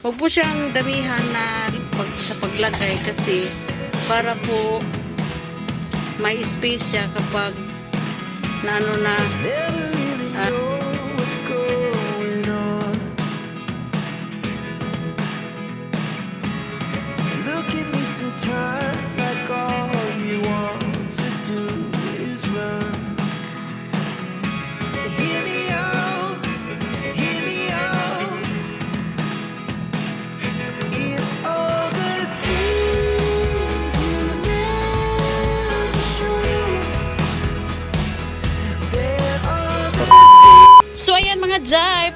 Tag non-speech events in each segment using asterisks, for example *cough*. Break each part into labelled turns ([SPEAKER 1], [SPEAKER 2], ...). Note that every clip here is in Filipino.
[SPEAKER 1] Huwag po siyang damihan na pag, sa paglagay kasi para po may space siya kapag na ano na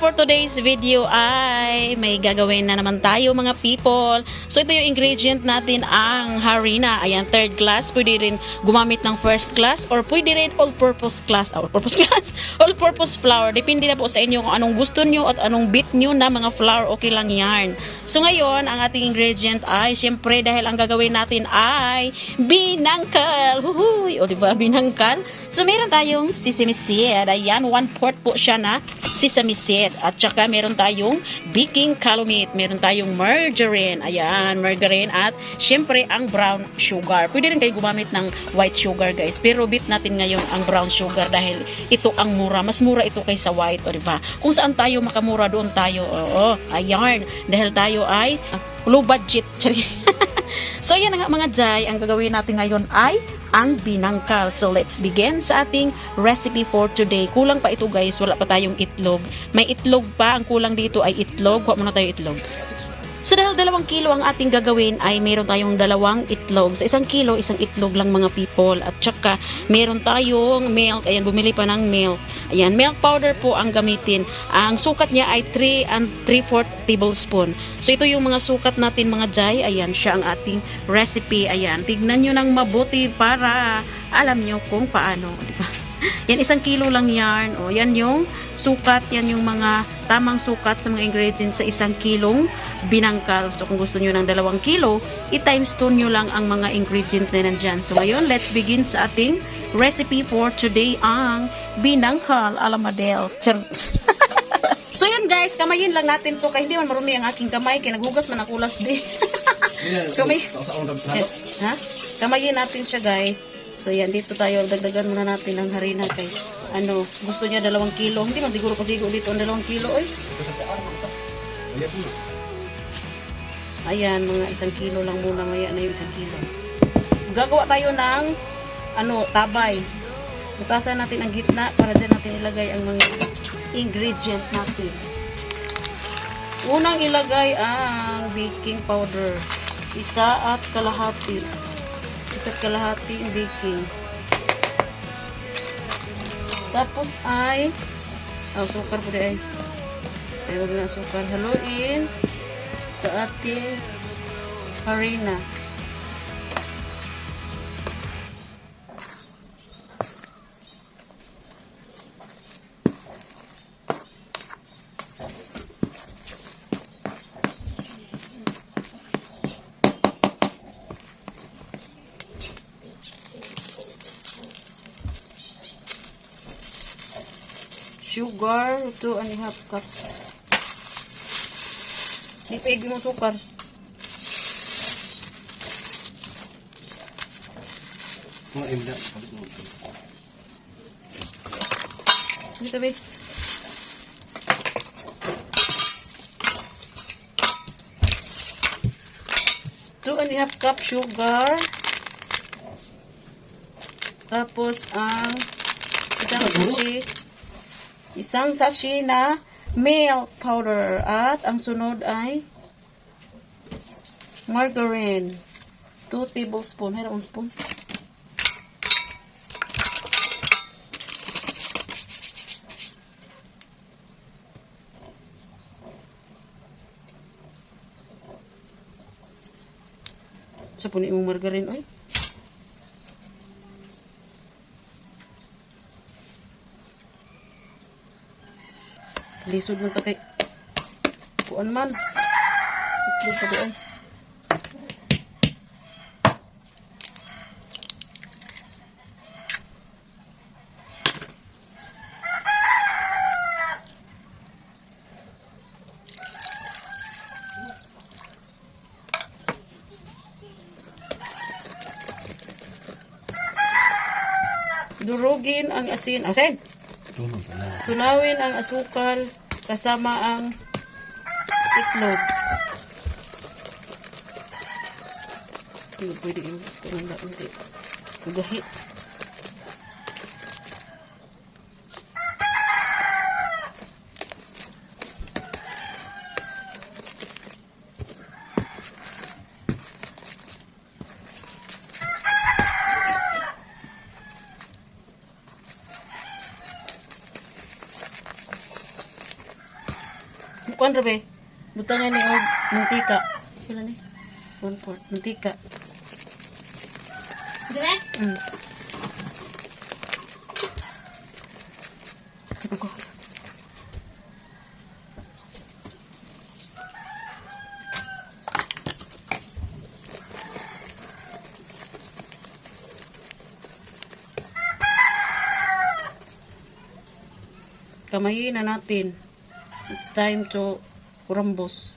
[SPEAKER 1] for today's video ay may gagawin na naman tayo mga people. So ito yung ingredient natin ang harina. Ayan, third class. Pwede rin gumamit ng first class or pwede rin all-purpose class. All-purpose *laughs* class? All-purpose flour. Depende na po sa inyo kung anong gusto nyo at anong bit nyo na mga flour. Okay lang yan. So ngayon, ang ating ingredient ay, syempre dahil ang gagawin natin ay binangkal. Huhuy! O diba, binangkal? So meron tayong sesame seed. Ayan, one fourth po siya na sesame seed. At saka meron tayong baking calumet. Meron tayong margarine. Ayan, margarine. At syempre ang brown sugar. Pwede rin kayo gumamit ng white sugar guys. Pero bit natin ngayon ang brown sugar dahil ito ang mura. Mas mura ito kaysa white. O diba? Kung saan tayo makamura, doon tayo. Oo, ayan. Dahil tayo ay low budget. *laughs* So yan nga mga Jai, ang gagawin natin ngayon ay ang binangkal. So let's begin sa ating recipe for today. Kulang pa ito guys, wala pa tayong itlog. May itlog pa, ang kulang dito ay itlog. Kuha muna tayo itlog. So dahil dalawang kilo ang ating gagawin ay meron tayong dalawang itlog. Sa isang kilo, isang itlog lang mga people. At saka meron tayong milk. Ayan, bumili pa ng milk. Ayan, milk powder po ang gamitin. Ang sukat niya ay 3 and 3 4 tablespoon. So ito yung mga sukat natin mga jay. Ayan, siya ang ating recipe. Ayan, tignan nyo ng mabuti para alam nyo kung paano. Di ba? Yan, isang kilo lang yan. O, yan yung sukat. Yan yung mga tamang sukat sa mga ingredients sa isang kilong binangkal. So, kung gusto nyo ng dalawang kilo, i-times 2 nyo lang ang mga ingredients na nandyan. So, ngayon, let's begin sa ating recipe for today ang binangkal alamadel. Char *laughs* So yan guys, kamayin lang natin to kaya hindi man marumi ang aking kamay kaya naghugas man ako last day. *laughs* Kamay. Ha? Kamayin natin siya guys. So yan, dito tayo. Dagdagan muna natin ang harina kay ano, gusto niya dalawang kilo. Hindi man siguro pasigo dito ang dalawang kilo. Oy. Ayan, mga isang kilo lang muna. Maya na yung isang kilo. Gagawa tayo ng ano, tabay. Butasan natin ang gitna para dyan natin ilagay ang mga ingredient natin. Unang ilagay ang baking powder. Isa at kalahati. Isa at kalahati yung baking. Tapos ay oh, sukar po ay. Ay, huwag na sukar. Haluin sa ating harina. Sugar, 2 and a half cups. Di pa mo sukar. Dito, babe. Two and a half cup sugar. Tapos, ang isang sachet, isang sachet na milk powder. At ang sunod ay margarine. 2 tablespoon. Hay na, spoon. Sa punin mo margarine, oy. lisod ng takay. Kuan man. Itlog pa doon. Durugin ang asin. Asin! Tunawin ang asukal kasama ang itlog. Hindi pwede yung tunanda. Hindi. Gahi. Kuan rabe. Butangan ni og mantika. Pila ni? One fourth. Mantika.
[SPEAKER 2] Dire?
[SPEAKER 1] Mm. Sakit ako. Kamayin na natin. It's time to kurambos.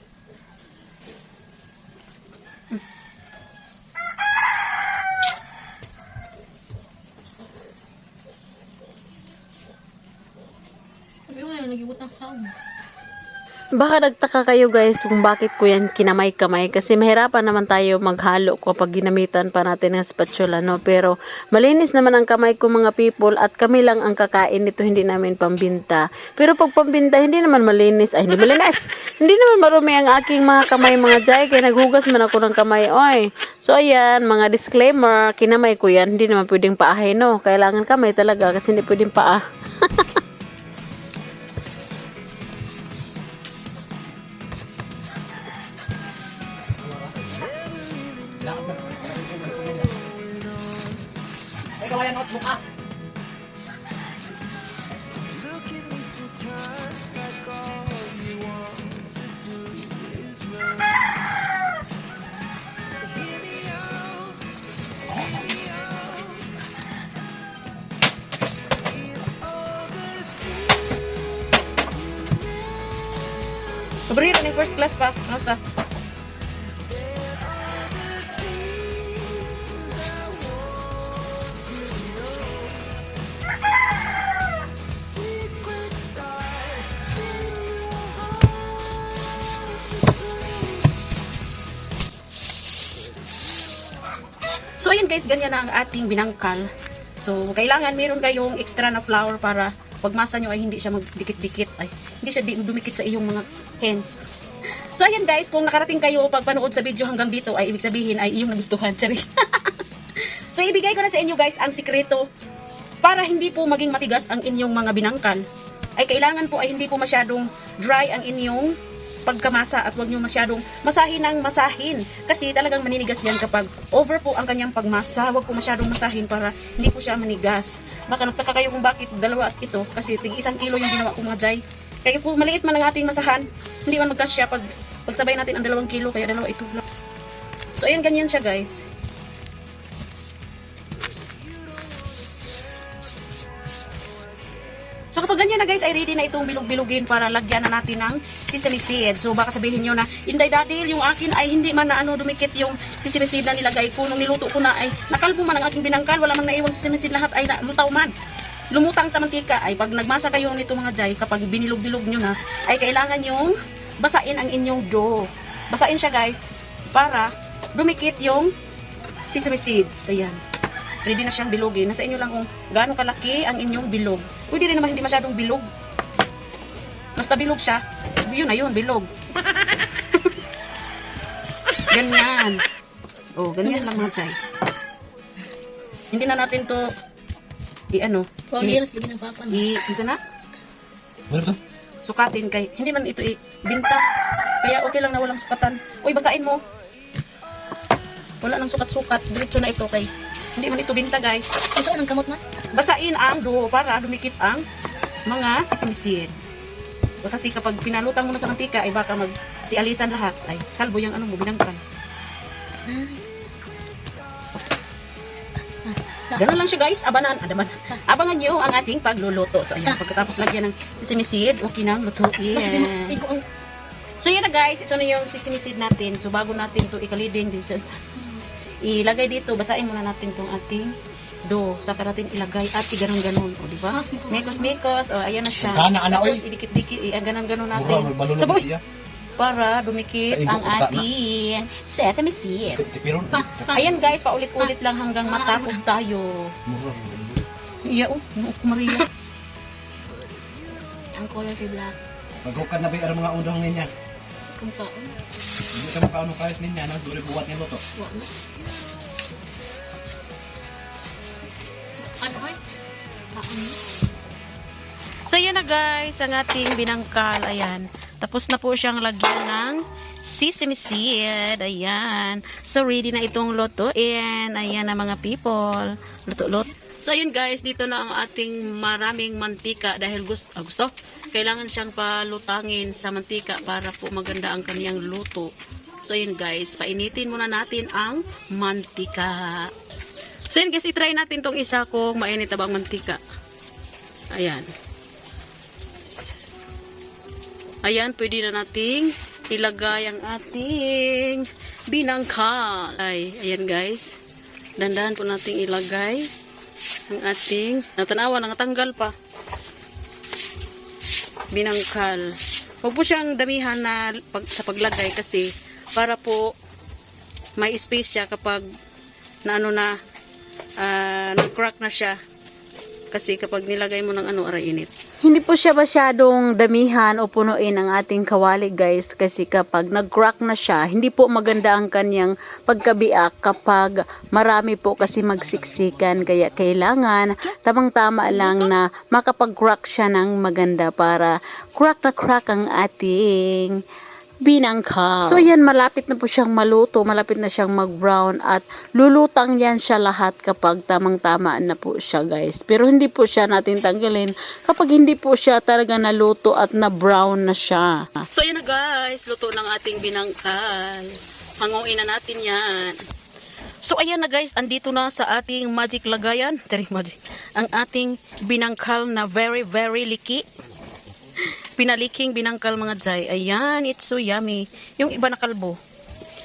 [SPEAKER 1] Baka nagtaka kayo guys kung bakit ko yan kinamay-kamay. Kasi mahirapan naman tayo maghalo kapag ginamitan pa natin ng spatula no? Pero malinis naman ang kamay ko mga people at kami lang ang kakain nito hindi namin pambinta. Pero pag pambinta hindi naman malinis. Ay hindi malinis! *laughs* Hindi naman marumi ang aking mga kamay mga jay kaya naghugas man ako ng kamay. Oy so ayan mga disclaimer kinamay ko yan. Hindi naman pwedeng paahay no? Kailangan kamay talaga kasi hindi pwedeng paa *laughs* Sobrino ni first class pa. Ano sa? So ayan guys, ganyan na ang ating binangkal. So kailangan meron kayong extra na flour para pag masa nyo ay hindi siya magdikit-dikit. Ay, hindi siya dumikit sa iyong mga hands. So ayan guys, kung nakarating kayo pag panood sa video hanggang dito ay ibig sabihin ay iyong nagustuhan. *laughs* Sorry. *laughs* so ibigay ko na sa inyo guys ang sikreto para hindi po maging matigas ang inyong mga binangkal. Ay kailangan po ay hindi po masyadong dry ang inyong pagkamasa at huwag nyo masyadong masahin ng masahin. Kasi talagang maninigas yan kapag over po ang kanyang pagmasa. Huwag po masyadong masahin para hindi po siya manigas. Baka nagtaka kayo kung bakit dalawa at ito. Kasi tig isang kilo yung ginawa ko mga jay. Kaya po maliit man ang ating masahan, hindi man magkasya pag pagsabay natin ang dalawang kilo, kaya dalawa ito. So ayan, ganyan siya guys. Kapag ganyan na guys, ay ready na itong bilog-bilugin para lagyan na natin ng sesame seed. So baka sabihin nyo na, Inday Dadil, yung akin ay hindi man na ano, dumikit yung sesame seed na nilagay ko. Nung niluto ko na ay nakalbo man ang aking binangkal, wala man naiwang sesame seed, lahat ay lutaw man. Lumutang sa mantika ay pag nagmasa kayo nito mga jay, kapag binilog-bilog nyo na, ay kailangan yung basain ang inyong dough. Basain siya guys, para dumikit yung sesame seeds. Ayan ready na siyang bilogin. Nasa inyo lang kung gaano kalaki ang inyong bilog. Pwede rin naman hindi masyadong bilog. Basta bilog siya. Yun na yun, bilog. *laughs* ganyan. Oh, ganyan lang mga chay. Hindi na natin to i-ano,
[SPEAKER 2] Kung
[SPEAKER 1] i,
[SPEAKER 2] years, lagi ng papa.
[SPEAKER 1] i, ano na?
[SPEAKER 3] Ano ba?
[SPEAKER 1] Sukatin kay, hindi man ito i-binta. Kaya okay lang na walang sukatan. Uy, basain mo. Wala nang sukat-sukat. Diretso na ito kay, hindi man ito binta guys.
[SPEAKER 2] Saan ang kamot man?
[SPEAKER 1] Basain ang duo para dumikit ang mga sisimisid. Kasi kapag pinalutang mo na sa mantika ay baka mag si alisan lahat ay kalbo yung ano mo binangkan. Ganun lang siya guys, abanan, adaman. Abangan nyo ang ating pagluluto. So ayan, pagkatapos lagyan ng sisimisid, okay nang lutuin. So yun na guys, ito na yung sisimisid natin. So bago natin to ikaliding, ilagay dito, basain muna natin tong ating do, saka natin ilagay at iganon-ganon, o di ba? Mekos-mekos, o ayan na siya.
[SPEAKER 3] Gana, ana,
[SPEAKER 1] Tapos
[SPEAKER 3] oy.
[SPEAKER 1] idikit-dikit, i ganon-ganon natin.
[SPEAKER 3] Mura, magbalon na siya.
[SPEAKER 1] para dumikit ang
[SPEAKER 3] na.
[SPEAKER 1] ating sesame seed.
[SPEAKER 3] Tipiron.
[SPEAKER 2] Pa.
[SPEAKER 1] Ayan guys, paulit-ulit lang hanggang matapos tayo.
[SPEAKER 3] Mura.
[SPEAKER 1] Iya, oh, nuok Maria.
[SPEAKER 2] Ang color kay black.
[SPEAKER 3] Maghukan na ba yung mga udang niya?
[SPEAKER 2] Kung kaon.
[SPEAKER 3] Hindi ka makaano kahit niya, no? Duri buwat niya to.
[SPEAKER 2] Wala. Ano? Kaon.
[SPEAKER 1] So yun na guys, ang ating binangkal, ayan. Tapos na po siyang lagyan ng sesame seed, ayan. So ready na itong lutuin, ayan na mga people. Luto-lut. So ayun guys, dito na ang ating maraming mantika dahil gusto, ah, gusto kailangan siyang palutangin sa mantika para po maganda ang kaniyang luto. So yun guys, painitin muna natin ang mantika. So yun guys, itry natin tong isa kung mainit na ba ang mantika. Ayan. Ayan, pwede na nating ilagay ang ating binangkal. Ay, ayan guys. Dandahan po nating ilagay ang ating, natanawa, nangatanggal pa. Binangkal. Huwag po siyang damihan na pag, sa paglagay kasi para po may space siya kapag na ano na ah, nag-crack na siya. Kasi kapag nilagay mo ng ano, aray init. Hindi po siya masyadong damihan o punuin ang ating kawali guys kasi kapag nag-crack na siya, hindi po maganda ang kanyang pagkabiak kapag marami po kasi magsiksikan kaya kailangan tamang-tama lang na makapag-crack siya ng maganda para crack na crack ang ating binangka. So yan, malapit na po siyang maluto, malapit na siyang mag-brown at lulutang yan siya lahat kapag tamang-tama na po siya guys. Pero hindi po siya natin tanggalin kapag hindi po siya talaga naluto at na-brown na siya. So yan na guys, luto ng ating binangkal. Hanguin na natin yan. So ayan na guys, andito na sa ating magic lagayan. Tari, magic. Ang ating binangkal na very very liki pinaliking binangkal mga jay. Ayan, it's so yummy. Yung iba nakalbo.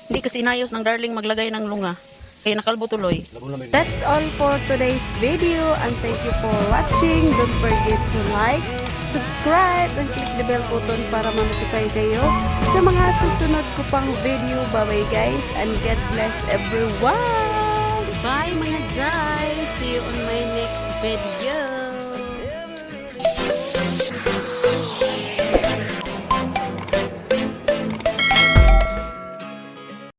[SPEAKER 1] Hindi kasi inayos ng darling maglagay ng lunga. Kaya nakalbo tuloy. That's all for today's video and thank you for watching. Don't forget to like, subscribe, and click the bell button para ma-notify kayo sa mga susunod ko pang video. Bye-bye guys and God bless everyone! Bye mga jay! See you on my next video!